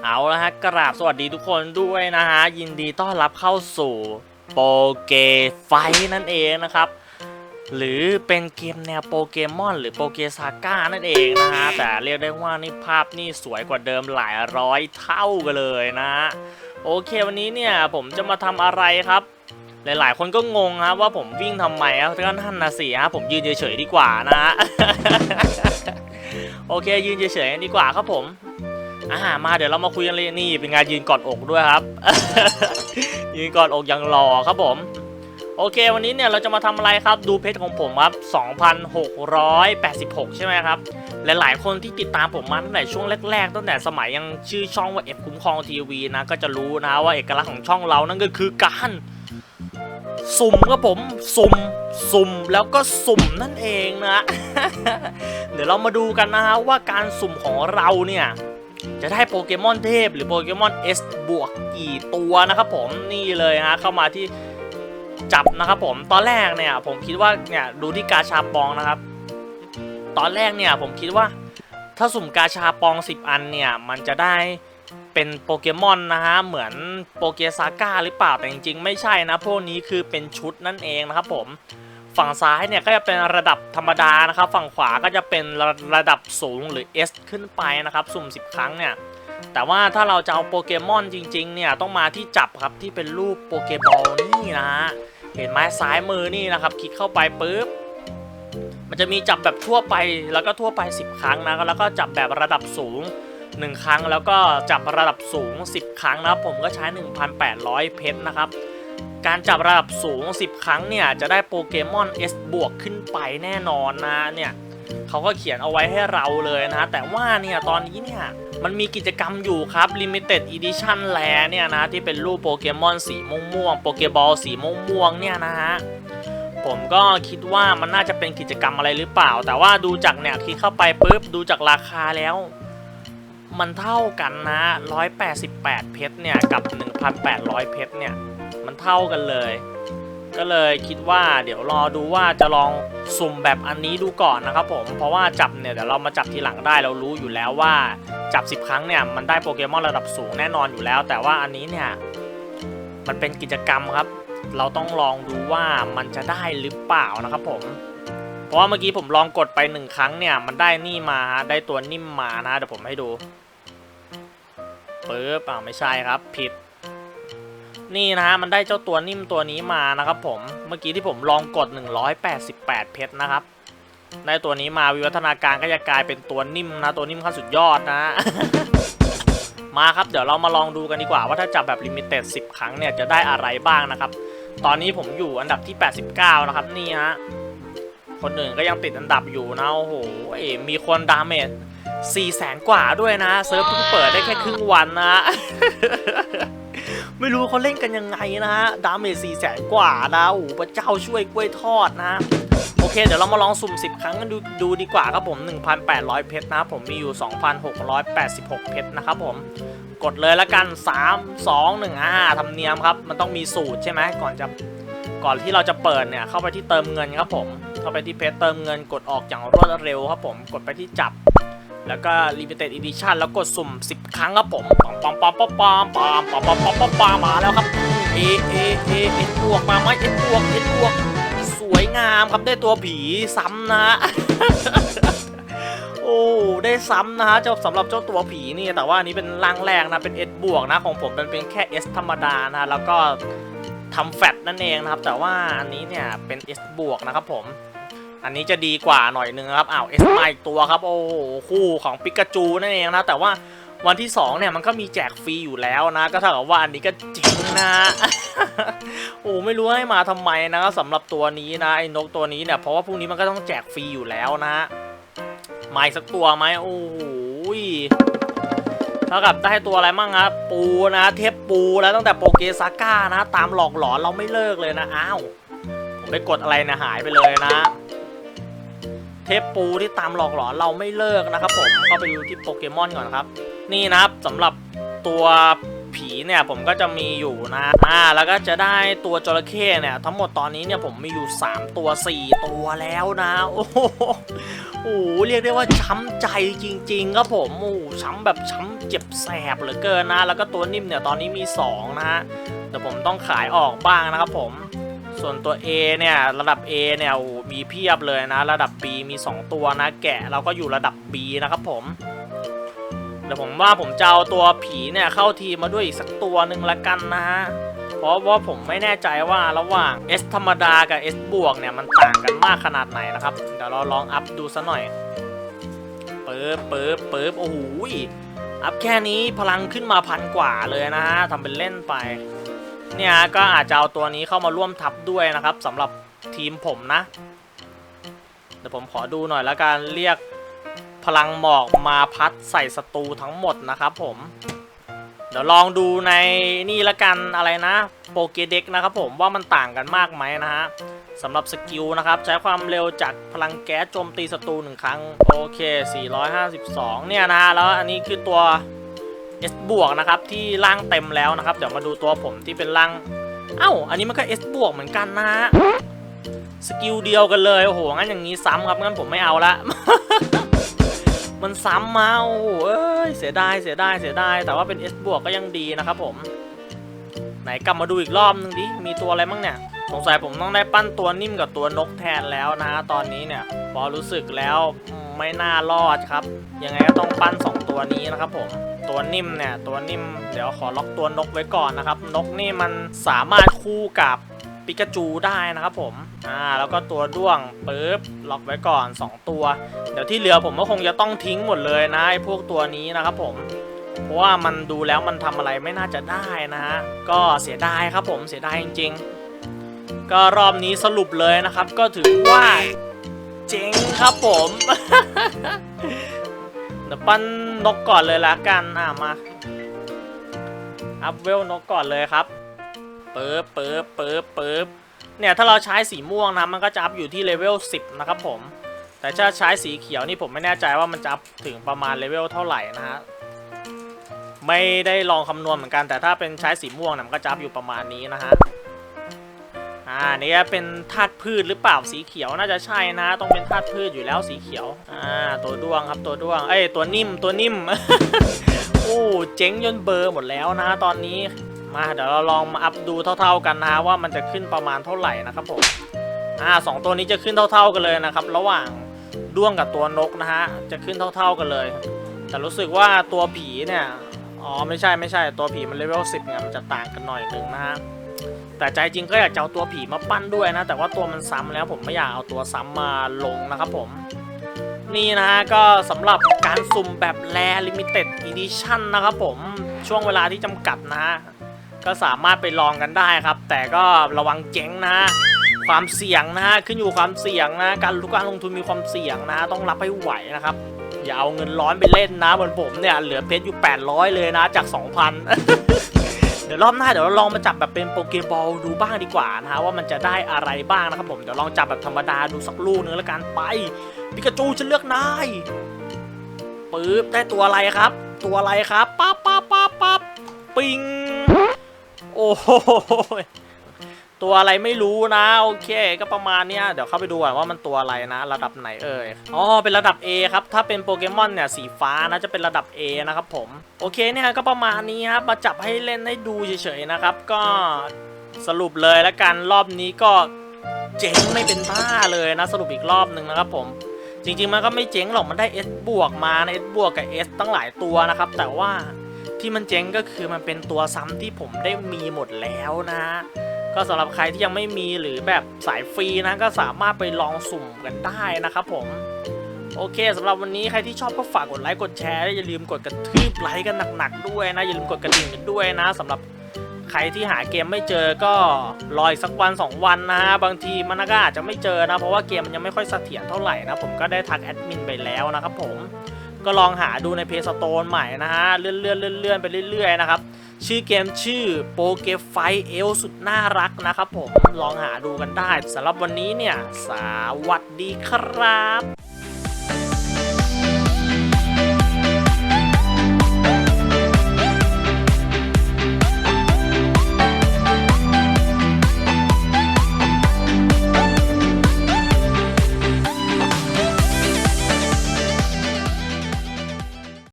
เอาละฮะกราบสวัสดีทุกคนด้วยนะฮะ ยินดีต้อนรับเข้าสู่โปเกไฟนั่นเองนะครับ หรือเป็นเกมแนวโปเกมอน หรือโปเกซาก้านั่นเองนะฮะ แต่เรียกได้ว่านี่ภาพนี่สวยกว่าเดิมหลายร้อยเท่ากันเลยนะ โอเควันนี้เนี่ยผมจะมาทำอะไรครับหลายๆ คนก็งงครับว่าผมวิ่งทำไมครับก็ท่านนะสิฮะผมยืนเฉยๆดีกว่านะฮะ โอเคยืนเฉยๆดีกว่าครับผม อ่ามาเดี๋ยวเรามาคุยกันเลยนี่เป็นงานยืนกอดอกด้วยครับ ยืนกอดอกอย่างหล่อครับผม โอเค วันนี้เนี่ยเราจะมาทำอะไรครับดูเพจของผมครับ 2,686 ใช่ไหมครับ หลายๆ คนที่ติดตามผมมาตั้งแต่ช่วงแรกๆ ตั้งแต่สมัยยังชื่อช่องว่าเอฟคุ้มครองทีวีนะก็จะรู้นะว่าเอกลักษณ์ของช่องเรานั่นก็คือการสุ่มครับผมสุ่มสุ่มแล้วก็สุ่มนั่นเองนะ เดี๋ยวเรามาดูกันนะฮะว่าการสุ่มของเราเนี่ย จะได้โปเกมอนเทพหรือโปเกมอน S บวกกี่ตัวนะครับผมนี่เลยฮะเข้ามาที่จับนะครับผมตอนแรกเนี่ยผมคิดว่าเนี่ยดูที่กาชาปองนะครับ ตอนแรกเนี่ยผมคิดว่าถ้าสุ่มกาชาปอง 10 อันเนี่ยมันจะได้เป็นโปเกมอนนะฮะเหมือนโปเกซาก้าหรือเปล่าแต่จริงๆ ไม่ใช่นะ พวกนี้คือเป็นชุดนั่นเองนะครับผม ฝั่งซ้ายเนี่ยก็จะเป็นระดับธรรมดานะครับ ฝั่งขวาก็จะเป็นระระดับสูงหรือ S ขึ้นไปนะครับ สุ่ม 10 ครั้งเนี่ย แต่ว่าถ้าเราจะเอาโปเกมอนจริงๆ เนี่ย ต้องมาที่จับครับที่เป็นรูปโปเกบอลนี่นะฮะ เห็นไหมซ้ายมือนี่นะครับ คลิกเข้าไปปุ๊บ มันจะมีจับแบบทั่วไปแล้วก็ทั่วไป 10 ครั้งนะ แล้วก็จับแบบระดับสูง 1 ครั้งแล้วก็จับระดับสูง 10 ครั้งนะครับผมก็ใช้ 1,800 เพชรนะครับ การจับระดับสูง 10 ครั้งเนี่ย จะได้โปเกมอน S บวกขึ้นไปแน่นอนนะเนี่ยเขาก็เขียนเอาไว้ให้เราเลยนะ แต่ว่าเนี่ยตอนนี้เนี่ยมันมีกิจกรรมอยู่ครับ Limited Edition แลเนี่ยนะ ที่เป็นรูปโปเกมอนสีม่วงๆโปเกบอลสีม่วงๆเนี่ยนะฮะผมก็คิดว่ามันน่าจะเป็นกิจกรรมอะไรหรือเปล่า แต่ว่าดูจากเนี่ยคลิกเข้าไปปุ๊บดูจากราคาแล้ว มันเท่ากันนะ 188 เพชรเนี่ยกับ 1,800 เพชรเนี่ย มันเท่ากันเลย ก็เลยคิดว่าเดี๋ยวรอดูว่าจะลองสุ่มแบบอันนี้ดูก่อนนะครับผมเพราะว่าจับเนี่ยเดี๋ยวเรามาจับทีหลังได้เรารู้อยู่แล้วว่าจับ 10 ครั้งเนี่ยมันได้โปเกมอนระดับสูงแน่นอนอยู่แล้ว แต่ว่าอันนี้เนี่ยมันเป็นกิจกรรมครับ เราต้องลองดูว่ามันจะได้หรือเปล่านะครับผมเพราะว่าเมื่อกี้ผมลองกดไปหนึ่งครั้งเนี่ยมันได้นี่มาได้ตัวนิ่มมานะเดี๋ยวผมให้ดูปึ๊บอ่าไม่ใช่ครับผิด นี่นะฮะมันได้เจ้าตัวนิ่มตัวนี้มานะครับผมเมื่อกี้ที่ผมลองกด 188 เพชรนะครับได้ตัวนี้มาวิวัฒนาการก็จะกลายเป็นตัวนิ่มนะตัวนิ่มขั้นสุดยอดนะ มาครับเดี๋ยวเรามาลองดูกันดีกว่าว่าถ้าจับแบบลิมิเต็ด10 ครั้งเนี่ยจะได้อะไรบ้างนะครับ ตอนนี้ผมอยู่อันดับที่ 89 นะครับนี่ฮะคนอื่นก็ยังติดอันดับอยู่นะโอ้โหมีคนดาเมจ4แสนกว่าด้วยนะเซิร์ฟเพิ่งเปิดได้แค่ครึ่งวันนะ ไม่รู้เขาเล่นกันยังไงนะฮะ ดาเมจ4แสนกว่านะโอ้โหพระเจ้าช่วยกล้วยทอดนะโอเค เดี๋ยวเรามาลองสุ่ม 10 ครั้งกันดูดูดีกว่าครับผม 1,800 เพชรนะครับผมมีอยู่ 2,686 เพชรนะครับผมกดเลยละกัน 3 2 1 5ทำเนียมครับ มันต้องมีสูตรใช่ไหมก่อนจะก่อนที่เราจะเปิดเนี่ย เข้าไปที่เติมเงินครับผม เข้าไปที่เพจเติมเงินกดออกอย่างรวดเร็วครับผม กดไปที่จับ แล้วก็ limited edition แล้วกดสุ่ม 10 ครั้งครับผมปอมปอมปอมปอมปอมปอมปอมปอมปอมปอมปอมมาแล้วครับเอเอเอเอ็นบวกมาไหมเอ็นบวกเอ็นบวกสวยงามครับได้ตัวผีซ้ำนะโอ้ได้ซ้ำนะฮะเจ้าสำหรับเจ้าตัวผีนี่แต่ว่านี้เป็นร่างแรกนะเป็นเอบวกนะของผมมันเป็นแค่ S ธรรมดานะแล้วก็ทำแฟตนั่นเองนะครับ แต่ว่าอันนี้เนี่ยเป็น S บวกนะครับผม อันนี้จะดีกว่าหน่อยนึงครับอ้าวเอสมาอีกตัวครับ โอ้โหคู่ของปิกาจูนั่นเองนะแต่ว่าวันที่ 2 เนี่ยมันก็มีแจกฟรีอยู่แล้วนะ ก็เท่ากับว่าอันนี้ก็เจ๋งนะ โอ้ไม่รู้ให้มาทำไมนะก็สำหรับตัวนี้นะไอ้นกตัวนี้เนี่ยเพราะว่าพรุ่งนี้มันก็ต้องแจกฟรีอยู่แล้วนะมาสักตัวไหมโอ้โหเท่ากับได้ตัวอะไรมั่งครับปูนะเทปปูแล้วตั้งแต่โปเกซาก้านะ ตามหลอกหลอนเราไม่เลิกเลยนะอ้าวผมไปกดอะไรนะหายไปเลยนะ เทปปูที่ตามหลอกหลอนเราไม่เลิกนะครับผมเข้าไปดูที่โปเกมอนก่อนครับ นี่นะครับสำหรับตัวผีเนี่ยผมก็จะมีอยู่นะอ่าแล้วก็จะได้ตัวจระเข้เนี่ยทั้งหมดตอนนี้เนี่ยผมมีอยู่ 3 ตัว 4 ตัวแล้วนะ โอ้โหโอ้โหเรียกได้ว่าช้ำใจจริง ๆ ครับผมโอ้ช้ำแบบช้ำเจ็บแสบเหลือเกินนะ แล้วก็ตัวนิ่มเนี่ยตอนนี้มี 2 นะฮะเดี๋ยวผมต้องขายออกบ้างนะครับผม ส่วนตัว A เนี่ยระดับ A เนี่ยมีเพียบเลยนะ ระดับ B มี 2 ตัวนะ แกะเราก็อยู่ระดับ B นะครับผมเดี๋ยวผมว่าผมจะเอาตัวผีเนี่ยเข้าทีมาด้วยอีกสักตัวหนึ่งละกันนะฮะเพราะว่าผมไม่แน่ใจว่าระหว่าง S ธรรมดากับ S บวกเนี่ยมันต่างกันมากขนาดไหนนะครับเดี๋ยวเราลองอัพดูซะหน่อยเปึ๊บปึ๊บปึ๊บโอ้โหอัพแค่นี้พลังขึ้นมาพันกว่าเลยนะฮะทำเป็นเล่นไป เนี่ยก็อาจจะเอาตัวนี้เข้ามาร่วมทับด้วยนะครับสำหรับทีมผมนะ เดี๋ยวผมขอดูหน่อยแล้วกันเรียกพลังหมอกมาพัดใส่ศัตรูทั้งหมดนะครับผม เดี๋ยวลองดูในนี่ละกันอะไรนะโปเกเด็กนะครับผมว่ามันต่างกันมากไหมนะฮะสำหรับสกิลนะครับ ใช้ความเร็วจากพลังแก๊สโจมตีศัตรูหนึ่งครั้ง โอเค 452 เนี่ยนะฮะแล้วอันนี้คือตัว S บวกนะครับที่ร่างเต็มแล้วนะครับ เดี๋ยวมาดูตัวผมที่เป็นร่าง เอ้า อันนี้มันก็ S บวกเหมือนกันนะฮะสกิลเดียวกันเลย โอ้โห งั้นอย่างนี้ซ้ำครับ งั้นผมไม่เอาละ มันซ้ำมาโอ้โหเอ้ย เสียดาย เสียดาย เสียดาย แต่ว่าเป็น S บวกก็ยังดีนะครับผม ไหนกลับมาดูอีกรอบนึงดิ มีตัวอะไรบ้างเนี่ย สงสัยผมต้องได้ปั้นตัวนิ่มกับตัวนกแทนแล้วนะ ตอนนี้เนี่ยพอรู้สึกแล้วไม่น่ารอดครับ ยังไงก็ต้องปั้น 2 ตัวนี้นะครับผม ตัวนิ่มเนี่ยตัวนิ่มเดี๋ยวขอล็อกตัวนกไว้ก่อนนะครับ นกนี่มันสามารถคู่กับปิกาจูได้นะครับผม อ่า แล้วก็ตัวด้วงปึ๊บ ล็อกไว้ก่อน 2 ตัว เดี๋ยวที่เหลือผมก็คงจะต้องทิ้งหมดเลยนะไอ้พวกตัวนี้นะครับผม เพราะว่ามันดูแล้วมันทำอะไรไม่น่าจะได้นะฮะ ก็เสียดายครับผม เสียดายจริง ๆ ก็รอบนี้สรุปเลยนะครับ ก็ถือว่าเจ๋งครับผม ดี๋ยวปั้นนกก่อนเลยละกันอะมาอัพเวลนกก่อนเลยครับเปึ๊บปึ๊บปึ๊บปึ๊บเนี่ยถ้าเราใช้สีม่วงนะมันก็จะอัพอยู่ที่เลเวล10 นะครับผม แต่ถ้าใช้สีเขียวนี่ผมไม่แน่ใจว่ามันจะอัพถึงประมาณเลเวลเท่าไหร่นะฮะไม่ได้ลองคำนวณเหมือนกัน แต่ถ้าเป็นใช้สีม่วงนี่ยมันก็จะอัพอยู่ประมาณนี้นะฮะ อ่านี่ก็เป็นธาตุพืชหรือเปล่าสีเขียวน่าจะใช่นะ ต้องเป็นธาตุพืชอยู่แล้วสีเขียว อ่า ตัวด้วงครับตัวด้วง เอ้ยตัวนิ่มตัวนิ่ม โอ้เจ๊งยนเบอร์หมดแล้วนะ ตอนนี้ มาเดี๋ยวเราลองมาอัพดูเท่า ๆกันนะว่ามันจะขึ้นประมาณเท่าไหร่นะครับผม อ่าสองตัวนี้จะขึ้นเท่า ๆกันเลยนะครับ ระหว่างด้วงกับตัวนกนะฮะ จะขึ้นเท่า ๆกันเลย แต่รู้สึกว่าตัวผีเนี่ย อ๋อไม่ใช่ไม่ใช่ตัวผีมันเลเวล10ไงมันจะต่างกันหน่อยหนึ่งนะฮะ แต่ใจจริงก็อยากจะเอาตัวผีมาปั้นด้วยนะ แต่ว่าตัวมันซ้ำแล้วผมไม่อยากเอาตัวซ้ำมาลงนะครับผม นี่นะฮะก็สำหรับการสุ่มแบบแรลิมิเต็ดอีดิชั่นนะครับผมช่วงเวลาที่จำกัดนะฮะก็สามารถไปลองกันได้ครับ แต่ก็ระวังเจ๊งนะความเสี่ยงนะฮะขึ้นอยู่ความเสี่ยงนะการทุกการลงทุนมีความเสี่ยงนะ ต้องรับให้ไหวนะครับ อย่าเอาเงินร้อนไปเล่นนะเหมือนผมเนี่ยเหลือเพชรอยู่ 800 เลยนะจาก 2,000 ดี๋ยวรอบหน้าเดี๋ยวเราลองมาจับแบบเป็นโปเกบอลดูบ้างดีกว่านะฮะว่ามันจะได้อะไรบ้างนะครับผมเดี๋ยวลองจับแบบธรรมดาดูสักลูกนึงแล้วกันไปปิกาจูฉันเลือกนายปึ๊บได้ตัวอะไรครับ ตัวอะไรครับปั๊บปั๊บปั๊บปั๊บปิงโอ้โห ตัวอะไรไม่รู้นะโอเค ก็ประมาณเนี้ยเดี๋ยวเข้าไปดูก่อนว่ามันตัวอะไรนะ ระดับไหนเอ่ยอ๋อเป็นระดับ A ครับถ้าเป็นโปเกมอนเนี่ยสีฟ้านะจะเป็นระดับ A นะครับผมโอเคเนี่ยก็ประมาณนี้ครับมาจับให้เล่นให้ดูเฉยๆนะครับ ก็สรุปเลยแล้วกันรอบนี้ก็เจ๋งไม่เป็นท่าเลยนะสรุปอีกรอบหนึ่งนะครับผมจริงๆมันก็ไม่เจ๊งหรอกมันได้ S บวกมานะ S บวกกับ S ตั้งหลายตัวนะครับ แต่ว่าที่มันเจ๊งก็คือมันเป็นตัวซ้ำที่ผมได้มีหมดแล้วนะ ก็สำหรับใครที่ยังไม่มีหรือแบบสายฟรีนะก็สามารถไปลองสุ่มกันได้นะครับผมโอเคสำหรับวันนี้ใครที่ชอบก็ฝากกดไลค์กดแชร์และอย่าลืมกดกระทืบไลค์กันหนักๆด้วยนะอย่าลืมกดกระดิ่งกันด้วยนะสำหรับใครที่หาเกมไม่เจอก็รออีกสักวัน 2 วันนะฮะบางทีมันก็อาจจะไม่เจอนะ เพราะว่าเกมมันยังไม่ค่อยเสถียรเท่าไหร่นะผมก็ได้ทักแอดมินไปแล้วนะครับผมก็ลองหาดูในเพจสโตนใหม่นะฮะเลื่อนเลื่อนเลื่อนเลื่อนไปเรื่อยๆนะครับ ชื่อเกมชื่อโปเกไฟเอลสุดน่ารักนะครับผม ลองหาดูกันได้สำหรับวันนี้เนี่ย สวัสดีครับ